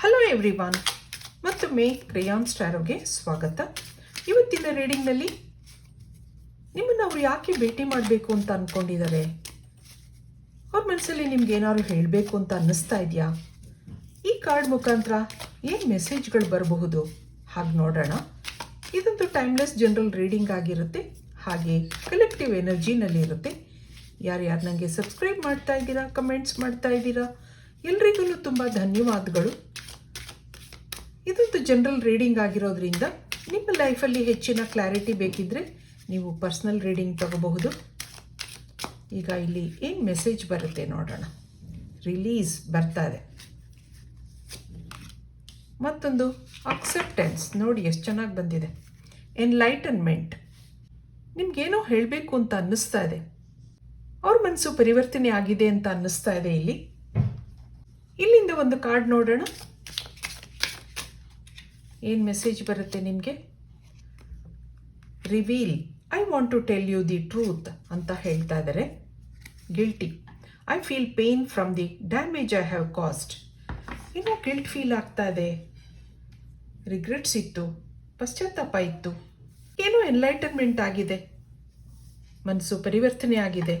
Hello everyone ಮತ್ತೊಮ್ಮೆ ಕ್ರೇಯಾನ್ ಸ್ಟಾರೋಗೆ ಸ್ವಾಗತ. ಇವತ್ತಿನ ರೀಡಿಂಗ್ನಲ್ಲಿ ನಿಮ್ಮನ್ನು ಅವರು ಯಾಕೆ ಭೇಟಿ ಮಾಡಬೇಕು ಅಂತ ಅಂದ್ಕೊಂಡಿದ್ದಾರೆ ಅವ್ರ ಮನಸ್ಸಲ್ಲಿ ನಿಮ್ಗೆ ಏನಾದ್ರು ಹೇಳಬೇಕು ಅಂತ ಅನ್ನಿಸ್ತಾ ಇದೆಯಾ? ಈ ಕಾರ್ಡ್ ಮುಖಾಂತರ ಏನು ಮೆಸೇಜ್ಗಳು ಬರಬಹುದು? ಹಾಗೆ ನೋಡೋಣ. ಇದೊಂದು ಟೈಮ್ಲೆಸ್ ಜನರಲ್ ರೀಡಿಂಗ್ ಆಗಿರುತ್ತೆ. ಹಾಗೆ ಕಲೆಕ್ಟಿವ್ ಎನರ್ಜಿನಲ್ಲಿ ಇರುತ್ತೆ. ಯಾರ್ಯಾರು ನನಗೆ ಸಬ್ಸ್ಕ್ರೈಬ್ ಮಾಡ್ತಾ ಇದ್ದೀರಾ ಕಮೆಂಟ್ಸ್ ಮಾಡ್ತಾ ಇದ್ದೀರಾ, ಎಲ್ರಿಗೂ ತುಂಬ ಧನ್ಯವಾದಗಳು. ಇದೊಂದು ಜನರಲ್ ರೀಡಿಂಗ್ ಆಗಿರೋದ್ರಿಂದ ನಿಮ್ಮ ಲೈಫಲ್ಲಿ ಹೆಚ್ಚಿನ ಕ್ಲಾರಿಟಿ ಬೇಕಿದ್ದರೆ ನೀವು ಪರ್ಸ್ನಲ್ ರೀಡಿಂಗ್ ತಗೋಬಹುದು. ಈಗ ಇಲ್ಲಿ ಏನು ಮೆಸೇಜ್ ಬರುತ್ತೆ ನೋಡೋಣ. ರಿಲೀಸ್ ಬರ್ತಾ ಇದೆ. ಮತ್ತೊಂದು ಅಕ್ಸೆಪ್ಟೆನ್ಸ್ ನೋಡಿ ಎಷ್ಟು ಚೆನ್ನಾಗಿ ಬಂದಿದೆ. ಎನ್ಲೈಟನ್ಮೆಂಟ್ ನಿಮ್ಗೇನೋ ಹೇಳಬೇಕು ಅಂತ ಅನ್ನಿಸ್ತಾ ಇದೆ. ಅವ್ರ ಮನಸ್ಸು ಪರಿವರ್ತನೆ ಆಗಿದೆ ಅಂತ ಅನ್ನಿಸ್ತಾ ಇದೆ ಇಲ್ಲಿ. ಇಲ್ಲಿಂದ ಒಂದು ಕಾರ್ಡ್ ನೋಡೋಣ. ಏನು ಮೆಸೇಜ್ ಬರುತ್ತೆ ನಿಮಗೆ? Reveal I want to tell you the truth ಅಂತ ಹೇಳ್ತಾ ಇದ್ದಾರೆ guilty I feel pain from the damage I have caused ಏನೋ ಗಿಲ್ಟ್ ಫೀಲ್ ಆಗ್ತಾ ಇದೆ. ರಿಗ್ರೆಟ್ಸ್ ಇತ್ತು. ಪಶ್ಚಾತ್ತಾಪ ಇತ್ತು. ಏನೋ ಎನ್ಲೈಟನ್ಮೆಂಟ್ ಆಗಿದೆ. ಮನಸ್ಸು ಪರಿವರ್ತನೆ ಆಗಿದೆ.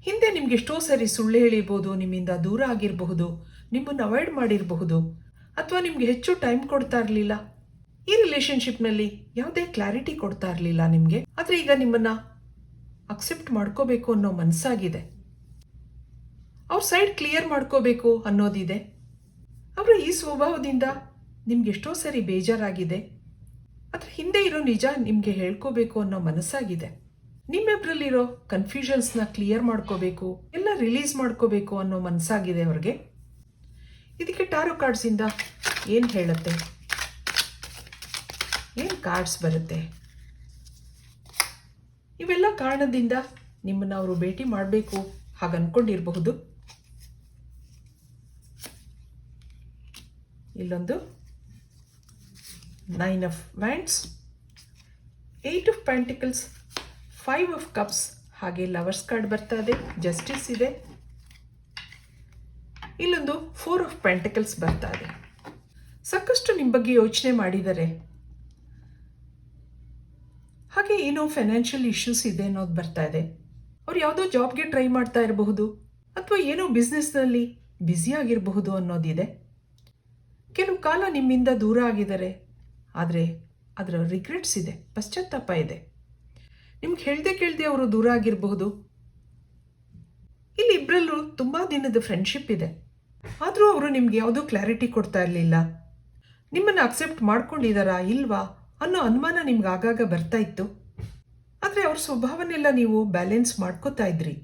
ಹಿಂದೆ ನಿಮ್ಗೆ ಎಷ್ಟೋ ಸರಿ ಸುಳ್ಳು ಹೇಳಿರ್ಬೋದು, ನಿಮ್ಮಿಂದ ದೂರ ಆಗಿರಬಹುದು, ನಿಮ್ಮನ್ನು ಅವಾಯ್ಡ್ ಮಾಡಿರಬಹುದು. ಅಥವಾ ನಿಮ್ಗೆ ಹೆಚ್ಚು ಟೈಮ್ ಕೊಡ್ತಾ ಇರಲಿಲ್ಲ? ಈ ರಿಲೇಶನ್ಶಿಪ್ನಲ್ಲಿ ಯಾವುದೇ ಕ್ಲಾರಿಟಿ ಕೊಡ್ತಾ ಇರಲಿಲ್ಲ ನಿಮಗೆ? ಆದರೆ ಈಗ ನಿಮ್ಮನ್ನು ಅಕ್ಸೆಪ್ಟ್ ಮಾಡ್ಕೋಬೇಕು ಅನ್ನೋ ಮನಸ್ಸಾಗಿದೆ. ಅವ್ರ ಸೈಡ್ ಕ್ಲಿಯರ್ ಮಾಡ್ಕೋಬೇಕು ಅನ್ನೋದಿದೆ. ಅವರ ಈ ಸ್ವಭಾವದಿಂದ ನಿಮ್ಗೆ ಎಷ್ಟೋ ಸರಿ ಬೇಜಾರಾಗಿದೆ. ಅದ್ರ ಹಿಂದೆ ಇರೋ ನಿಜ ನಿಮಗೆ ಹೇಳ್ಕೋಬೇಕು ಅನ್ನೋ ಮನಸ್ಸಾಗಿದೆ. ನಿಮ್ಮಿಬ್ರಲ್ಲಿರೋ ಕನ್ಫ್ಯೂಷನ್ಸ್ನ ಕ್ಲಿಯರ್ ಮಾಡ್ಕೋಬೇಕು, ಎಲ್ಲ ರಿಲೀಸ್ ಮಾಡ್ಕೋಬೇಕು ಅನ್ನೋ ಮನಸ್ಸಾಗಿದೆ ಅವ್ರಿಗೆ. ಇದಕ್ಕೆ ಟಾರೋ ಕಾರ್ಡ್ಸಿಂದ ಏನು ಹೇಳುತ್ತೆ? ಏನು ಕಾರ್ಡ್ಸ್ ಬರುತ್ತೆ? ಇವೆಲ್ಲ ಕಾರಣದಿಂದ ನಿಮ್ಮನ್ನು ಅವರು ಭೇಟಿ ಮಾಡಬೇಕು ಹಾಗೆ ಅನ್ಕೊಂಡಿರಬಹುದು ಇಲ್ಲೊಂದು nine of wands eight of pentacles five of cups ಹಾಗೆ ಲವರ್ಸ್ ಕಾರ್ಡ್ ಬರ್ತಾ ಇದೆ ಜಸ್ಟಿಸ್ ಇದೆ. ಇಲ್ಲೊಂದು ಫೋರ್ ಆಫ್ ಪೆಂಟಕಲ್ಸ್ ಬರ್ತಾ ಇದೆ. ಸಾಕಷ್ಟು ನಿಮ್ಮ ಬಗ್ಗೆ ಯೋಚನೆ ಮಾಡಿದ್ದಾರೆ ಹಾಗೆ ಏನೋ ಫೈನಾನ್ಷಿಯಲ್ ಇಶ್ಯೂಸ್ ಇದೆ ಅನ್ನೋದು ಬರ್ತಾ ಇದೆ. ಅವ್ರು ಯಾವುದೋ ಜಾಬ್ಗೆ ಟ್ರೈ ಮಾಡ್ತಾ ಇರಬಹುದು ಅಥವಾ ಏನೋ ಬಿಸ್ನೆಸ್ನಲ್ಲಿ ಆಗಿರಬಹುದು ಅನ್ನೋದಿದೆ. ಕೆಲವು ಕಾಲ ನಿಮ್ಮಿಂದ ದೂರ ಆಗಿದ್ದಾರೆ, ಆದರೆ ಅದರ ರಿಗ್ರೆಟ್ಸ್ ಇದೆ, ಪಶ್ಚಾತ್ತಾಪ ಇದೆ. ನಿಮ್ಗೆ ಹೇಳ್ದೆ ಕೇಳ್ದೆ ಅವರು ದೂರ ಆಗಿರಬಹುದು. ಇಲ್ಲಿ ಇಬ್ಬರಲ್ಲೂ ತುಂಬ ದಿನದ ಫ್ರೆಂಡ್ಶಿಪ್ ಇದೆ. ಆದರೂ ಅವರು ನಿಮ್ಗೆ ಯಾವುದೂ ಕ್ಲಾರಿಟಿ ಕೊಡ್ತಾ ಇರಲಿಲ್ಲ. ನಿಮ್ಮನ್ನು ಅಕ್ಸೆಪ್ಟ್ ಮಾಡ್ಕೊಂಡಿದ್ದಾರಾ ಇಲ್ವಾ ಅನ್ನೋ ಅನುಮಾನ ನಿಮ್ಗೆ ಆಗಾಗ ಬರ್ತಾ ಇತ್ತು. ಆದರೆ ಅವ್ರ ಸ್ವಭಾವನೆಲ್ಲ ನೀವು ಬ್ಯಾಲೆನ್ಸ್ ಮಾಡ್ಕೋತಾ ಇದ್ರಿ.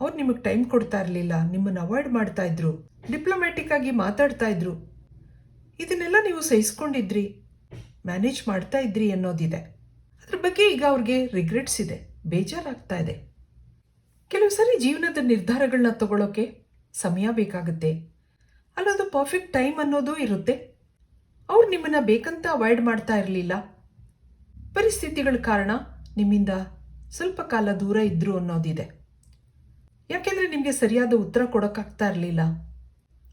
ಅವ್ರು ನಿಮಗೆ ಟೈಮ್ ಕೊಡ್ತಾ ಇರಲಿಲ್ಲ, ನಿಮ್ಮನ್ನು ಅವಾಯ್ಡ್ ಮಾಡ್ತಾ ಇದ್ರು ಡಿಪ್ಲೊಮ್ಯಾಟಿಕ್ ಆಗಿ ಮಾತಾಡ್ತಾ ಇದ್ರು. ಇದನ್ನೆಲ್ಲ ನೀವು ಸಹಿಸ್ಕೊಂಡಿದ್ರಿ ಮ್ಯಾನೇಜ್ ಮಾಡ್ತಾ ಇದ್ರಿ ಅನ್ನೋದಿದೆ. ಅದ್ರ ಬಗ್ಗೆ ಈಗ ಅವ್ರಿಗೆ ರಿಗ್ರೆಟ್ಸ್ ಇದೆ, ಬೇಜಾರಾಗ್ತಾ ಇದೆ. ಕೆಲವು ಸಾರಿ ಜೀವನದ ನಿರ್ಧಾರಗಳನ್ನ ತಗೊಳ್ಳೋಕೆ ಸಮಯ ಬೇಕಾಗುತ್ತೆ. ಅಲ್ಲೊಂದು ಪರ್ಫೆಕ್ಟ್ ಟೈಮ್ ಅನ್ನೋದು ಇರುತ್ತೆ. ಅವ್ರು ನಿಮ್ಮನ್ನ ಬೇಕಂತ ಅವಾಯ್ಡ್ ಮಾಡ್ತಾ ಇರಲಿಲ್ಲ. ಪರಿಸ್ಥಿತಿಗಳ ಕಾರಣ ನಿಮ್ಮಿಂದ ಸ್ವಲ್ಪ ಕಾಲ ದೂರ ಇದ್ರು ಅನ್ನೋದಿದೆ. ಯಾಕೆಂದರೆ ನಿಮಗೆ ಸರಿಯಾದ ಉತ್ತರ ಕೊಡೋಕ್ಕಾಗ್ತಾ ಇರಲಿಲ್ಲ.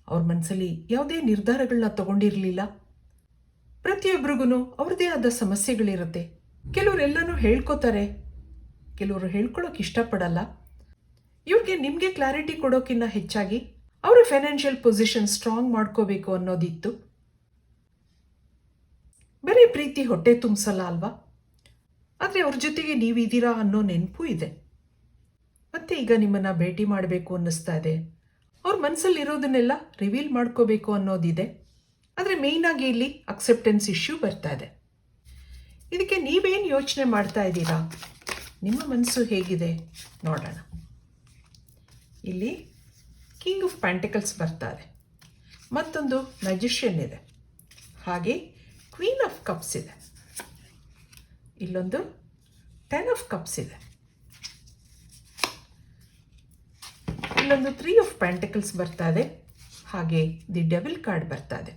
ಅವ್ರ ಮನಸ್ಸಲ್ಲಿ ಯಾವುದೇ ನಿರ್ಧಾರಗಳನ್ನ ತಗೊಂಡಿರಲಿಲ್ಲ. ಪ್ರತಿಯೊಬ್ಬರಿಗೂ ಅವ್ರದ್ದೇ ಆದ ಸಮಸ್ಯೆಗಳಿರುತ್ತೆ. ಕೆಲವರೆಲ್ಲನೂ ಹೇಳ್ಕೊತಾರೆ. ಕೆಲವರು ಹೇಳ್ಕೊಳ್ಳೋಕೆ ಇಷ್ಟಪಡಲ್ಲ. ಇವ್ರಿಗೆ ನಿಮಗೆ ಕ್ಲಾರಿಟಿ ಕೊಡೋಕ್ಕಿಂತ ಹೆಚ್ಚಾಗಿ ಅವರ ಫೈನಾನ್ಷಿಯಲ್ ಪೊಸಿಷನ್ ಸ್ಟ್ರಾಂಗ್ ಮಾಡ್ಕೋಬೇಕು ಅನ್ನೋದಿತ್ತು. ಬರೀ ಪ್ರೀತಿ ಹೊಟ್ಟೆ ತುಂಬಿಸಲ್ಲ ಅಲ್ವಾ? ಆದರೆ ಅವ್ರ ಜೊತೆಗೆ ನೀವಿದ್ದೀರಾ ಅನ್ನೋ ನೆನಪು ಇದೆ. ಮತ್ತೆ ಈಗ ನಿಮ್ಮನ್ನು ಭೇಟಿ ಮಾಡಬೇಕು ಅನ್ನಿಸ್ತಾ ಇದೆ. ಅವ್ರ ಮನಸ್ಸಲ್ಲಿ ಇರೋದನ್ನೆಲ್ಲ ರಿವೀಲ್ ಮಾಡ್ಕೋಬೇಕು ಅನ್ನೋದಿದೆ. ಆದರೆ ಮೇಯ್ನಾಗಿ ಇಲ್ಲಿ ಅಕ್ಸೆಪ್ಟೆನ್ಸ್ ಇಶ್ಯೂ ಬರ್ತಾ ಇದೆ. ಇದಕ್ಕೆ ನೀವೇನು ಯೋಚನೆ ಮಾಡ್ತಾ ಇದ್ದೀರಾ? ನಿಮ್ಮ ಮನಸ್ಸು ಹೇಗಿದೆ? ನೋಡೋಣ. ಇಲ್ಲಿ ಕಿಂಗ್ ಆಫ್ ಪ್ಯಾಂಟಿಕಲ್ಸ್ ಇದೆ ಮತ್ತೊಂದು ಮ್ಯಾಜಿಷಿಯನ್ ಇದೆ. ಹಾಗೆ ಕ್ವೀನ್ ಆಫ್ ಕಪ್ಸ್ ಇದೆ. ಇಲ್ಲೊಂದು ಟೆನ್ ಆಫ್ ಕಪ್ಸ್ ಇದೆ. ಇಲ್ಲೊಂದು ತ್ರೀ ಆಫ್ ಪ್ಯಾಂಟಿಕಲ್ಸ್ ಬರ್ತಾ ಇದೆ ಹಾಗೆ ದಿ ಡೆವಿಲ್ ಕಾರ್ಡ್ ಬರ್ತಾ ಇದೆ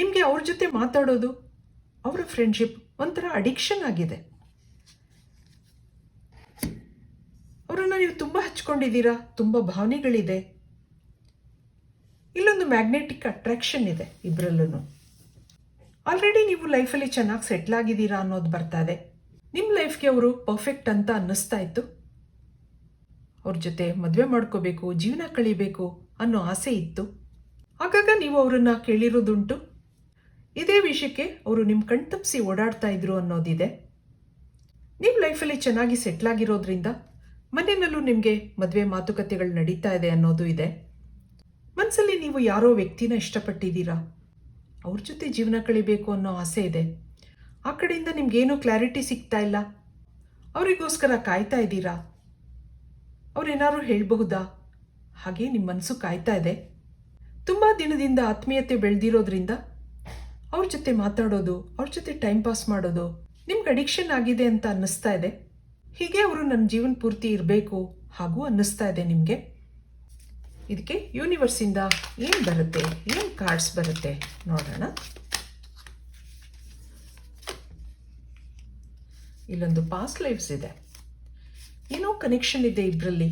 ನಿಮಗೆ ಅವ್ರ ಜೊತೆ ಮಾತಾಡೋದು, ಅವರ ಫ್ರೆಂಡ್ಶಿಪ್ ಒಂಥರ ಅಡಿಕ್ಷನ್ ಆಗಿದೆ. ಅವರನ್ನು ನೀವು ತುಂಬ ಹಚ್ಕೊಂಡಿದ್ದೀರಾ? ತುಂಬ ಭಾವನೆಗಳಿದೆ. ಇಲ್ಲೊಂದು ಮ್ಯಾಗ್ನೆಟಿಕ್ ಅಟ್ರಾಕ್ಷನ್ ಇದೆ ಇಬ್ಬರಲ್ಲೂ ಆಲ್ರೆಡಿ ನೀವು ಲೈಫಲ್ಲಿ ಚೆನ್ನಾಗಿ ಸೆಟ್ಲ್ ಆಗಿದ್ದೀರಾ ಅನ್ನೋದು ಬರ್ತಾ ಇದೆ. ನಿಮ್ಮ ಲೈಫ್ಗೆ ಅವರು ಪರ್ಫೆಕ್ಟ್ ಅಂತ ಅನ್ನಿಸ್ತಾ ಇತ್ತು. ಅವ್ರ ಜೊತೆ ಮದುವೆ ಮಾಡ್ಕೋಬೇಕು, ಜೀವನ ಕಳಿಬೇಕು ಅನ್ನೋ ಆಸೆ ಇತ್ತು. ಆಗಾಗ ನೀವು ಅವರನ್ನ ಕೇಳಿರೋದುಂಟು. ಇದೇ ವಿಷಯಕ್ಕೆ ಅವರು ನಿಮ್ಮ ಕಣ್ತಪ್ಪಿಸಿ ಓಡಾಡ್ತಾ ಇದ್ರು ಅನ್ನೋದಿದೆ. ನಿಮ್ಮ ಲೈಫಲ್ಲಿ ಚೆನ್ನಾಗಿ ಸೆಟ್ಲ್ ಆಗಿರೋದ್ರಿಂದ ಮನೆಯಲ್ಲೂ ನಿಮಗೆ ಮದುವೆ ಮಾತುಕತೆಗಳು ನಡೀತಾ ಇದೆ ಅನ್ನೋದು ಇದೆ. ಮನಸ್ಸಲ್ಲಿ ನೀವು ಯಾರೋ ವ್ಯಕ್ತಿನ ಇಷ್ಟಪಟ್ಟಿದ್ದೀರಾ? ಅವ್ರ ಜೊತೆ ಜೀವನ ಕಳಿಬೇಕು ಅನ್ನೋ ಆಸೆ ಇದೆ. ಆ ಕಡೆಯಿಂದ ನಿಮ್ಗೇನೂ ಕ್ಲಾರಿಟಿ ಸಿಗ್ತಾ ಇಲ್ಲ. ಅವರಿಗೋಸ್ಕರ ಕಾಯ್ತಾ ಇದ್ದೀರಾ? ಅವರೇನಾದ್ರೂ ಹೇಳಬಹುದಾ? ಹಾಗೆ ನಿಮ್ಮ ಮನಸ್ಸು ಕಾಯ್ತಾ ಇದೆ. ತುಂಬ ದಿನದಿಂದ ಆತ್ಮೀಯತೆ ಬೆಳೆದಿರೋದ್ರಿಂದ ಅವ್ರ ಜೊತೆ ಮಾತಾಡೋದು, ಅವ್ರ ಜೊತೆ ಟೈಮ್ ಪಾಸ್ ಮಾಡೋದು ನಿಮ್ಗೆ ಅಡಿಕ್ಷನ್ ಆಗಿದೆ ಅಂತ ಅನ್ನಿಸ್ತಾ ಇದೆ. ಹೀಗೆ ಅವರು ನನ್ನ ಜೀವನ ಪೂರ್ತಿ ಇರಬೇಕು ಹಾಗೂ ಅನ್ನಿಸ್ತಾ ಇದೆ ನಿಮಗೆ? ಇದಕ್ಕೆ ಯೂನಿವರ್ಸಿಂದ ಏನು ಬರುತ್ತೆ, ಏನು ಕಾರ್ಡ್ಸ್ ಬರುತ್ತೆ ನೋಡೋಣ. ಇಲ್ಲೊಂದು ಪಾಸ್ಟ್ ಲೈಫ್ಸ್ ಇದೆ. ಏನೋ ಕನೆಕ್ಷನ್ ಇದೆ ಇಬ್ಬರಲ್ಲಿ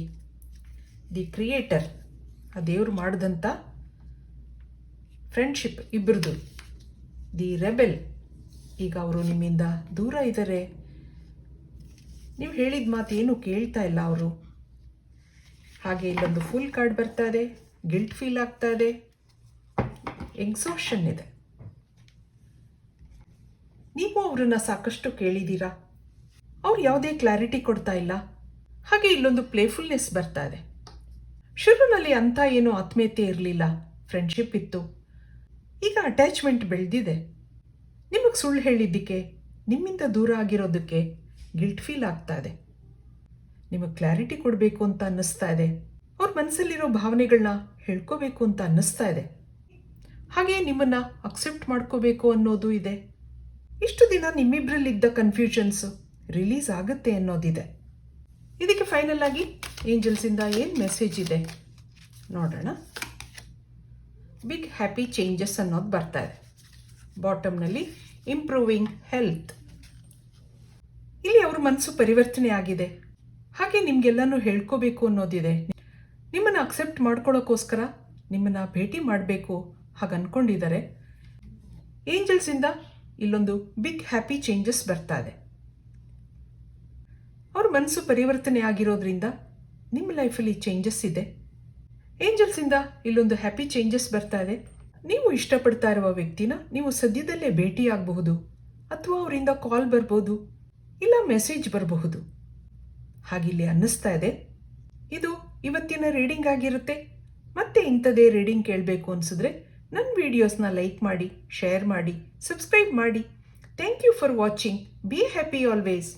ದಿ ಕ್ರಿಯೇಟರ್ ಆ ದೇವರು ಮಾಡಿದಂಥ ಫ್ರೆಂಡ್ಶಿಪ್ ಇಬ್ಬರದು ದಿ ರೆಬೆಲ್ ಈಗ ಅವರು ನಿಮ್ಮಿಂದ ದೂರ ಇದ್ದಾರೆ ನೀವು ಹೇಳಿದ ಮಾತು ಏನು ಕೇಳ್ತಾ ಇಲ್ಲ ಅವರು. ಹಾಗೆ ಇಲ್ಲೊಂದು ಫುಲ್ ಕಾರ್ಡ್ ಬರ್ತಾ ಇದೆ ಗಿಲ್ಟ್ ಫೀಲ್ ಆಗ್ತಾ ಇದೆ ಎಕ್ಸಾಷನ್ ಇದೆ. ನೀವು ಅವರನ್ನು ಸಾಕಷ್ಟು ಕೇಳಿದ್ದೀರಾ? ಅವ್ರು ಯಾವುದೇ ಕ್ಲಾರಿಟಿ ಕೊಡ್ತಾ ಇಲ್ಲ. ಹಾಗೆ ಇಲ್ಲೊಂದು ಪ್ಲೇಫುಲ್ನೆಸ್ ಬರ್ತಾ ಇದೆ. ಶುರುವಿನಲ್ಲಿ ಅಂಥ ಏನೂ ಆತ್ಮೀಯತೆ ಇರಲಿಲ್ಲ. ಫ್ರೆಂಡ್ಶಿಪ್ ಇತ್ತು. ಈಗ ಅಟ್ಯಾಚ್ಮೆಂಟ್ ಬೆಳೆದಿದೆ. ನಿಮಗೆ ಸುಳ್ಳು ಹೇಳಿದ್ದಕ್ಕೆ, ನಿಮ್ಮಿಂದ ದೂರ ಆಗಿರೋದಕ್ಕೆ ಗಿಲ್ಟ್ ಫೀಲ್ ಆಗ್ತಾ ಇದೆ. ನಿಮಗೆ ಕ್ಲಾರಿಟಿ ಕೊಡಬೇಕು ಅಂತ ಅನ್ನಿಸ್ತಾ ಇದೆ. ಅವ್ರ ಮನಸ್ಸಲ್ಲಿರೋ ಭಾವನೆಗಳನ್ನ ಹೇಳ್ಕೋಬೇಕು ಅಂತ ಅನ್ನಿಸ್ತಾ ಇದೆ. ಹಾಗೆ ನಿಮ್ಮನ್ನು ಅಕ್ಸೆಪ್ಟ್ ಮಾಡ್ಕೋಬೇಕು ಅನ್ನೋದು ಇದೆ. ಇಷ್ಟು ದಿನ ನಿಮ್ಮಿಬ್ಬರಲ್ಲಿದ್ದ ಕನ್ಫ್ಯೂಷನ್ಸು ರಿಲೀಸ್ ಆಗುತ್ತೆ ಅನ್ನೋದಿದೆ. ಇದಕ್ಕೆ ಫೈನಲ್ ಆಗಿ ಏಂಜಲ್ಸಿಂದ ಏನು ಮೆಸೇಜ್ ಇದೆ? ನೋಡೋಣ. ಬಿಗ್ ಹ್ಯಾಪಿ ಚೇಂಜಸ್ ಅನ್ನೋದು ಬರ್ತಾ ಇದೆ. ಬಾಟಮ್ನಲ್ಲಿ ಇಂಪ್ರೂವಿಂಗ್ ಹೆಲ್ತ್ ಇಲ್ಲಿ ಅವ್ರ ಮನಸ್ಸು ಪರಿವರ್ತನೆ ಆಗಿದೆ ಹಾಗೆ ನಿಮ್ಗೆಲ್ಲನೂ ಹೇಳ್ಕೋಬೇಕು ಅನ್ನೋದಿದೆ. ನಿಮ್ಮನ್ನ ಅಕ್ಸೆಪ್ಟ್ ಮಾಡ್ಕೊಳ್ಳೋಕ್ಕೋಸ್ಕರ ನಿಮ್ಮನ್ನ ಭೇಟಿ ಮಾಡಬೇಕು ಹಾಗೆ ಅಂದ್ಕೊಂಡಿದ್ದಾರೆ ಏಂಜಲ್ಸಿಂದ ಇಲ್ಲೊಂದು ಬಿಗ್ ಹ್ಯಾಪಿ ಚೇಂಜಸ್ ಬರ್ತಾ ಇದೆ. ಅವ್ರ ಮನಸ್ಸು ಪರಿವರ್ತನೆ ಆಗಿರೋದ್ರಿಂದ ನಿಮ್ಮ ಲೈಫಲ್ಲಿ ಚೇಂಜಸ್ ಇದೆ ಏಂಜಲ್ಸಿಂದ ಇಲ್ಲೊಂದು ಹ್ಯಾಪಿ ಚೇಂಜಸ್ ಬರ್ತಾ ಇದೆ. ನೀವು ಇಷ್ಟಪಡ್ತಾ ಇರುವ ವ್ಯಕ್ತಿನ ನೀವು ಸದ್ಯದಲ್ಲೇ ಭೇಟಿಯಾಗಬಹುದು. ಅಥವಾ ಅವರಿಂದ ಕಾಲ್ ಬರ್ಬೋದು. ಇಲ್ಲ ಮೆಸೇಜ್ ಬರಬಹುದು. ಹಾಗಿಲ್ಲಿ ಅನ್ನಿಸ್ತಾ ಇದೆ. ಇದು ಇವತ್ತಿನ ರೀಡಿಂಗ್ ಆಗಿರುತ್ತೆ. ಮತ್ತೆ ಇಂಥದೇ ರೀಡಿಂಗ್ ಕೇಳಬೇಕು ಅನಿಸಿದ್ರೆ ನನ್ನ ವಿಡಿಯೋಸ್ನ ಲೈಕ್ ಮಾಡಿ, ಶೇರ್ ಮಾಡಿ, ಸಬ್ಸ್ಕ್ರೈಬ್ ಮಾಡಿ. Thank you for watching. Be happy always.